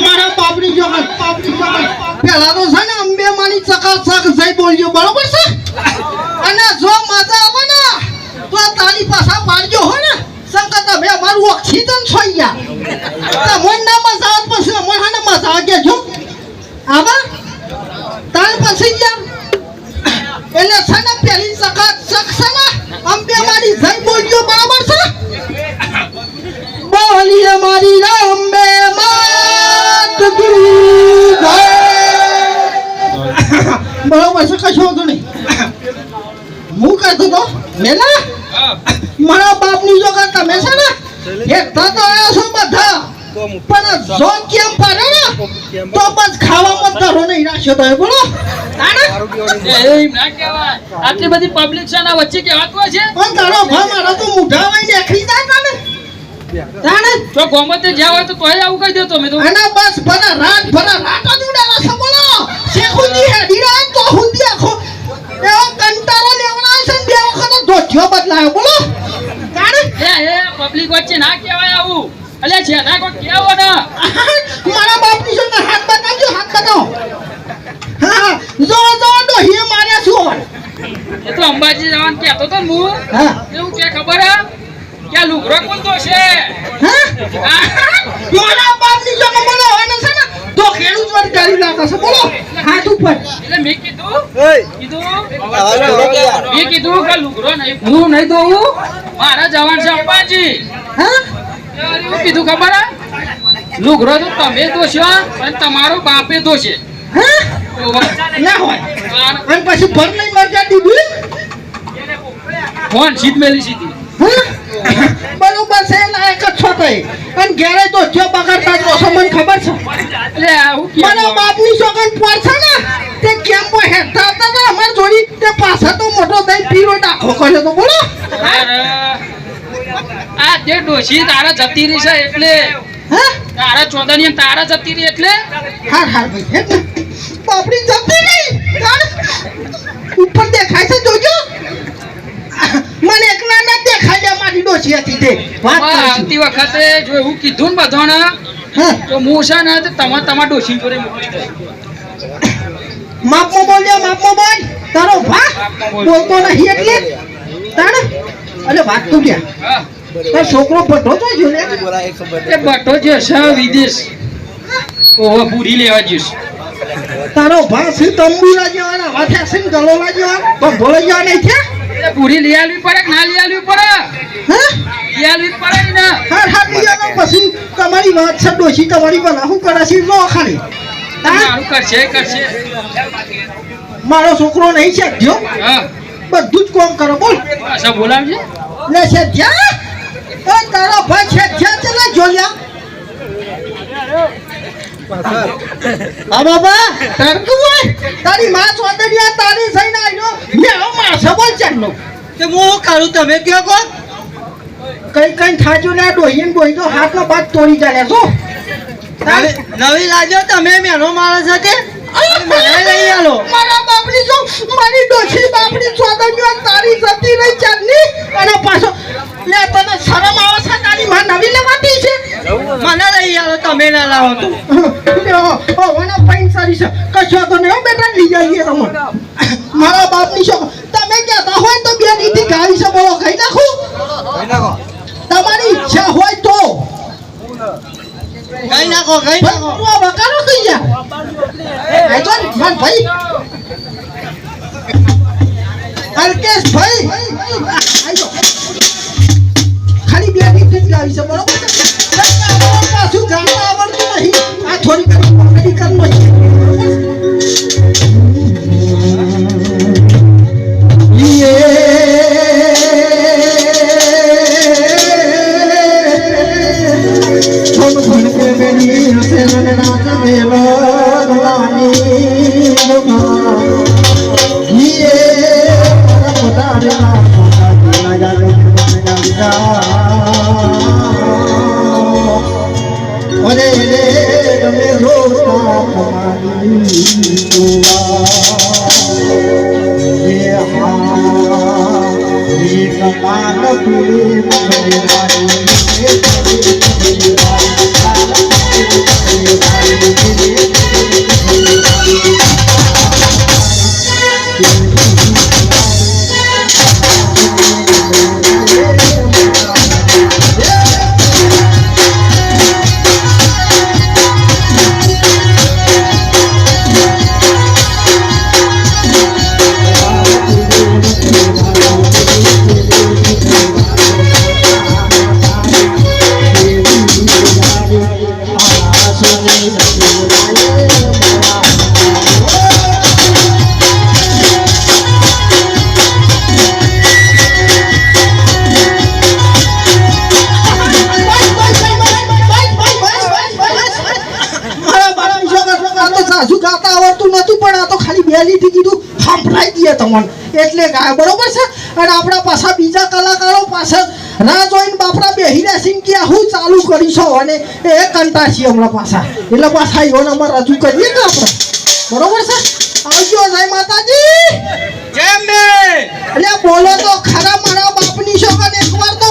મારા બાપની જગત પેલા છે ને અંબે માની ચકાચક જઈ બોલજો, બરોબર છે? અને જો માતા આવે ને તો તારી પાછા પાડજો, હો ને? શંકર તમે મારું ઓક્સિજન છોઈ ગયા તમને નામાં મજા પછી અમારે હા ને મજા આવે કે જો. આવા તાર પછી ગયા. એટલે છે ને પેલી ચકાચક છે ને અંબે મારી જઈ બોલ્યો, બરાબર છે? બોલીએ મારી અંબે માત ગુરુ બરોબર છે, કશો તો નહીં. હું કહેતો તો? મેલા? મારા બાપની જો કરતા તમે છે ને એકતા તો આવ્યા છો બધા. પણ જો કેમ પાડે ને? તો બસ ખાવામાં ધરો નહીં રાખ્યો તો બોલો. ના આટલી બધી પબ્લિક છે ના વચ્ચે કે હોય છે? પણ તારો ભા મારો તો મુઢા વાઈ ખરી જાય ને તાણે? તો ગોમતે જ્યાં હોય તો તોય આવું કહી દેતો મેં તો. અને બસ ભલા ના ના? મારા બાપની છે હાથ બતાવજો હાથ બતાવો. હા જો જો ડોહીએ માર્યા છું. એ તો અંબાજી જવાનું કેતો તો ને હું. હા. એવું કે ખબર હે? કે લુગરો કોણ તો છે? હા? મારા બાપની જો મને છે ને તો ખેડૂત વર્ગ કરી નાખે છે બોલો. હાથ ઉપર. એટલે મેં કીધું કીધું મેં કીધું કે લુગરો નહીં હું નહીં દઉં મારા જવાન છે અંબાજી. હા? એવું કીધું ખબર લુગરો તો તમે દોશો અને તમારો બાપે હા. ના હોય. અને પછી ભર નહીં મરજા દીધું ફોન સીધ મેલી સીધી? બરોબર છે લાયક જ છો તોય અને ઘેરે તો જો બગાડતા જ મને ખબર છે. એટલે કેમ મારા બાપની સોગન પડશે ને તે હતા ને અમાર જોડી? તે પાછા તો મોટો દઈ પીરો દાખલો કર્યો તો બોલો. અરે, આ જે ડોશી તારા જતી રહી છે એટલે? હા? તારા ચોદાની તારા જતી રહી એટલે? હાર હાર ભાઈ બાપડી જતી નહીં. ઉપર દેખાય છે જોજો. મને એકલા ના દેખાય લે મારી ડોશી હતી તે. વાત આવતી વખતે જો એવું કીધું ને બધાને હા? તો હું છે ને તમાર તમારે ડોશી જોડે મોકલી દઈશ. માપમાં બોલ્યો માપમાં બોલ. તારો ભા બોલતો નહીં એટલે. તાણ? અરે વાત તું ક્યાં? હા. છોકરો ભઠ્ઠો તો જો લે એ બટો જે છે વિદેશ. ઓહો પૂરી લેવા જઈશ. તારો ભા તંબુરા જેવાના વાથે સિંહ ગલોલા જેવા તો ભોળો જેવા નહીં છે? પૂરી લઈ આલવી પડે ના લઈ આલવી પડે? હા? લઈ આલવી પડે ને હાર હાર લીધા પછી તમારી વાત છે ડોશી તમારી બના હું કરાશી લો ખાલી. મારું કરશે કરશે. મારો છોકરો નહીં છે જો. હા. બધું જ કોમ કરો બોલ. બોલાવજે. લે છે જ્યાં એ તારો ભાઈ છે જ્યાં ચલા જોલ્યા હા બાબા તરકું હોય? તારી માં સોદરિયા તારી સઈને આવ્યો મેળો મારશે બોલ ચાલનો તે હું કરું તમે કયો કો કઈ કઈ થાજો ને ડોહીન ડોહી તો હાથનો બાદ તોડી ચાલ્યા છો. નવી નવી લાજો તમે મેનો માણસ હતી મને લઈ આલો. મારા બાપની જો મારી ડોછી બાપની સોદરિયો તારી જતી રહી ચાલની અને પાછો લે તને શરમ આવે છે તારી માં નવી લેવાતી છે મને ના લાવો તો. ઓવાના ફાઈન સારી છે. કશો તો ને બેટા લઈ જઈએ તમે મારા બાપની છો તમે કહેતા હોય તો બે નીતિ ગાવી છે બોલો ખાઈ નાખું. તમારી ઈચ્છા હોય તો. ખાઈ નાખો ખાઈ નાખો. તું આ બકારો કઈ જા એ તો મન ભાઈ અલ્કેશ ભાઈ ખાલી બે નીતિ ગાવી છે બરોબર પાછું ગાવા આવડતું નહીં. આ થોડી કોમેડી કરનો છે બરોબર માન પ્રેમ તમને એટલે ગાય બરોબર છે? અને આપણા પાછા બીજા કલાકારો પાછળ રાહ જોઈને બાપરા બેહીને સિંહ કે હું ચાલુ કરીશું? અને એ કંટા છીએ હમણાં પાછા. એટલે પાછા એવો નંબર રજૂ કરીએ કે આપણે? બરોબર છે? આવજો જય માતાજી! કેમ બે એટલે બોલો તો ખરા મારા બાપની શોખ એકવાર તો